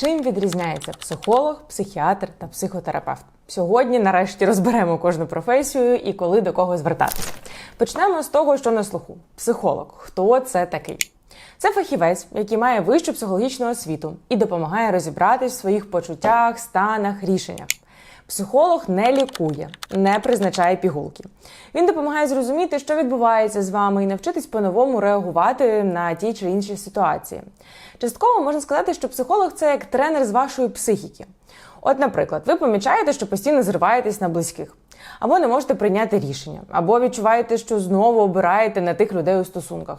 Чим відрізняється психолог, психіатр та психотерапевт? Сьогодні, нарешті, розберемо кожну професію і коли до кого звертатися. Почнемо з того, що на слуху. Психолог. Хто це такий? Це фахівець, який має вищу психологічну освіту і допомагає розібратись в своїх почуттях, станах, рішеннях. Психолог не лікує, не призначає пігулки. Він допомагає зрозуміти, що відбувається з вами, і навчитись по-новому реагувати на ті чи інші ситуації. Частково можна сказати, що психолог це як тренер з вашої психіки. От, наприклад, ви помічаєте, що постійно зриваєтесь на близьких, або не можете прийняти рішення, або відчуваєте, що знову обираєте на тих людей у стосунках.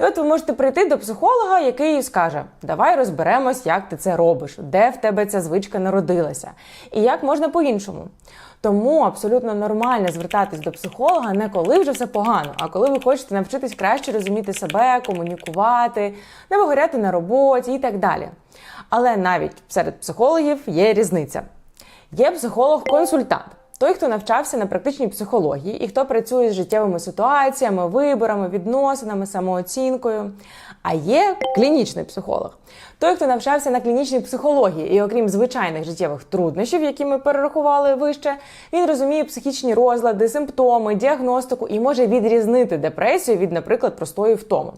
І от ви можете прийти до психолога, який скаже: Давай розберемось, як ти це робиш, де в тебе ця звичка народилася, і як можна по-іншому. Тому абсолютно нормально звертатись до психолога не коли вже все погано, а коли ви хочете навчитись краще розуміти себе, комунікувати, не вигоряти на роботі і так далі. Але навіть серед психологів є різниця. Є психолог-консультант. Той, хто навчався на практичній психології і хто працює з життєвими ситуаціями, виборами, відносинами, самооцінкою. А є клінічний психолог. Той, хто навчався на клінічній психології, і окрім звичайних життєвих труднощів, які ми перерахували вище, він розуміє психічні розлади, симптоми, діагностику і може відрізнити депресію від, наприклад, простої втоми.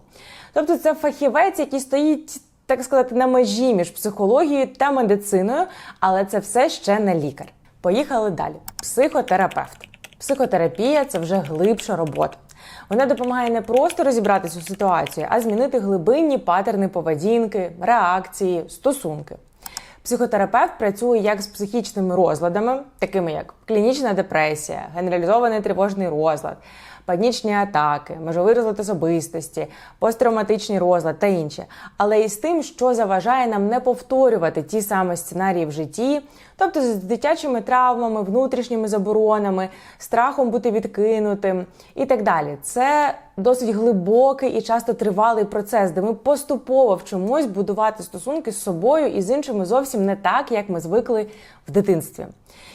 Тобто, це фахівець, який стоїть. Так сказати, на межі між психологією та медициною, але це все ще не лікар. Поїхали далі. Психотерапевт. Психотерапія це вже глибша робота. Вона допомагає не просто розібратися у ситуації, а змінити глибинні патерни поведінки, реакції, стосунки. Психотерапевт працює як з психічними розладами, такими як клінічна депресія, генералізований тривожний розлад, панічні атаки, межовий розлад особистості, посттравматичний розлад та інше, але і з тим, що заважає нам не повторювати ті самі сценарії в житті, тобто з дитячими травмами, внутрішніми заборонами, страхом бути відкинутим і так далі. Це досить глибокий і часто тривалий процес, де ми поступово вчимось будувати стосунки з собою і з іншими зовсім не так, як ми звикли в дитинстві.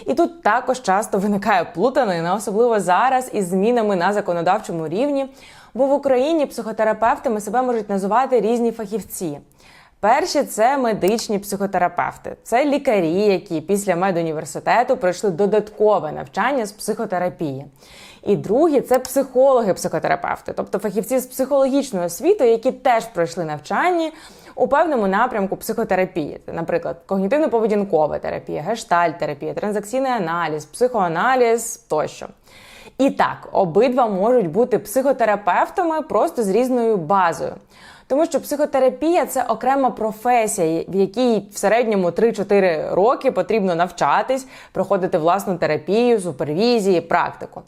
І тут також часто виникає плутанина, особливо зараз із змінами на законодавчому рівні, бо в Україні психотерапевтами себе можуть називати різні фахівці. Перші це медичні психотерапевти, це лікарі, які після медуніверситету пройшли додаткове навчання з психотерапії. І другі це психологи-психотерапевти, тобто фахівці з психологічної освіти, які теж пройшли навчання у певному напрямку психотерапії, наприклад, когнітивно-поведінкова терапія, гештальт-терапія, транзакційний аналіз, психоаналіз тощо. І так, обидва можуть бути психотерапевтами просто з різною базою. Тому що психотерапія це окрема професія, в якій в середньому 3-4 роки потрібно навчатись, проходити власну терапію, супервізії, практику.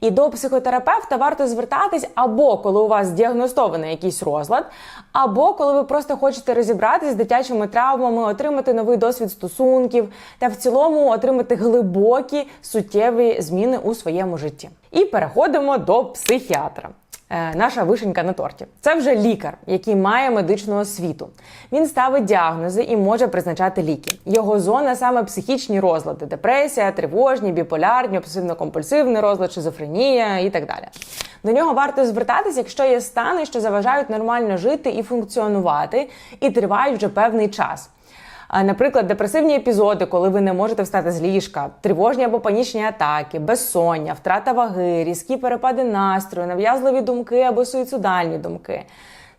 І до психотерапевта варто звертатись або коли у вас діагностований якийсь розлад, або коли ви просто хочете розібратись з дитячими травмами, отримати новий досвід стосунків та в цілому отримати глибокі суттєві зміни у своєму житті. І переходимо до психіатра. Е, наша вишенька на торті. Це вже лікар, який має медичну освіту. Він ставить діагнози і може призначати ліки. Його зона саме психічні розлади: депресія, тривожні, біполярні, обсесивно-компульсивний розлад, шизофренія і так далі. До нього варто звертатися, якщо є стани, що заважають нормально жити і функціонувати, і тривають вже певний час. Наприклад, депресивні епізоди, коли ви не можете встати з ліжка, тривожні або панічні атаки, безсоння, втрата ваги, різкі перепади настрою, нав'язливі думки або суїцидальні думки.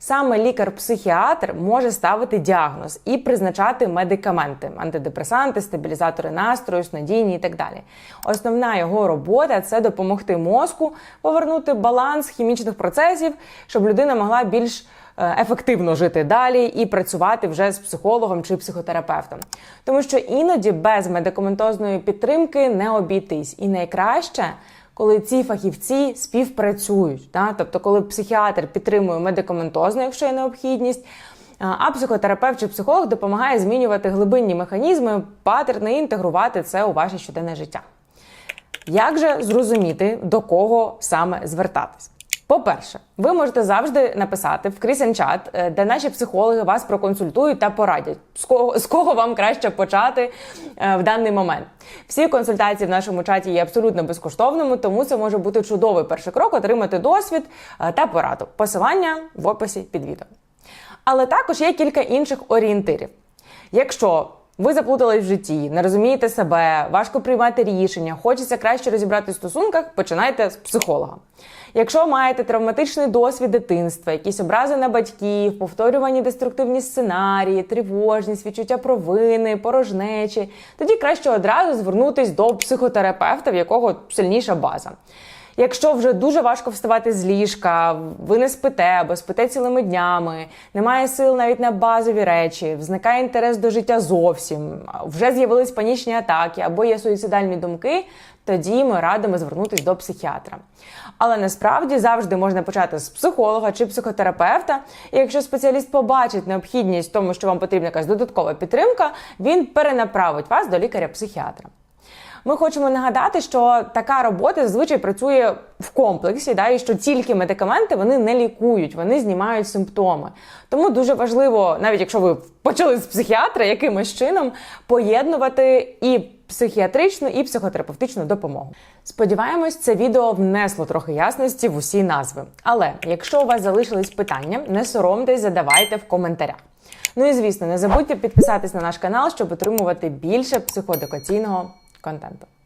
Саме лікар-психіатр може ставити діагноз і призначати медикаменти, антидепресанти, стабілізатори настрою, снодійні і так далі. Основна його робота це допомогти мозку повернути баланс хімічних процесів, щоб людина могла більш Е, ефективно жити далі і працювати вже з психологом чи психотерапевтом, тому що іноді без медикаментозної підтримки не обійтись, і найкраще. Коли ці фахівці співпрацюють, Да? тобто, коли психіатр підтримує медикаментозно, якщо є необхідність, а психотерапевт чи психолог допомагає змінювати глибинні механізми, патерни і інтегрувати це у ваше щоденне життя. Як же зрозуміти, до кого саме звертатись? По-перше, ви можете завжди написати в Крісен-чат, е, де наші психологи вас проконсультують та порадять, з кого з кого вам краще почати е, в даний момент. Всі консультації в нашому чаті є абсолютно безкоштовними, тому це може бути чудовий перший крок отримати досвід е, та пораду. Посилання в описі під відео. Але також є кілька інших орієнтирів. Якщо ви заплутались в житті, не розумієте себе, важко приймати рішення, хочеться краще розібрати в стосунках, починайте з психолога. Якщо маєте травматичний досвід дитинства, якісь образи на батьків, повторювані деструктивні сценарії, тривожність, відчуття провини, порожнечі, тоді краще одразу звернутись до психотерапевта, в якого сильніша база. Якщо вже дуже важко вставати з ліжка, ви не спите або спите цілими днями, немає сил навіть на базові речі, зникає інтерес до життя зовсім, вже з'явились панічні атаки або є суїцидальні думки, тоді ми радимо звернутися до психіатра. Але насправді завжди можна почати з психолога чи психотерапевта. І якщо спеціаліст побачить необхідність в тому, що вам потрібна якась додаткова підтримка, він перенаправить вас до лікаря-психіатра. Ми хочемо нагадати, що така робота зазвичай працює в комплексі, да, і що тільки медикаменти вони не лікують, вони знімають симптоми. Тому дуже важливо, навіть якщо ви почали з психіатра, якимось чином поєднувати і психіатричну, і психотерапевтичну допомогу. Сподіваємось, це відео внесло трохи ясності в усі назви. Але якщо у вас залишились питання, не соромтесь, задавайте в коментарях. Ну і звісно, не забудьте підписатись на наш канал, щоб отримувати більше психодекаційного con tanto.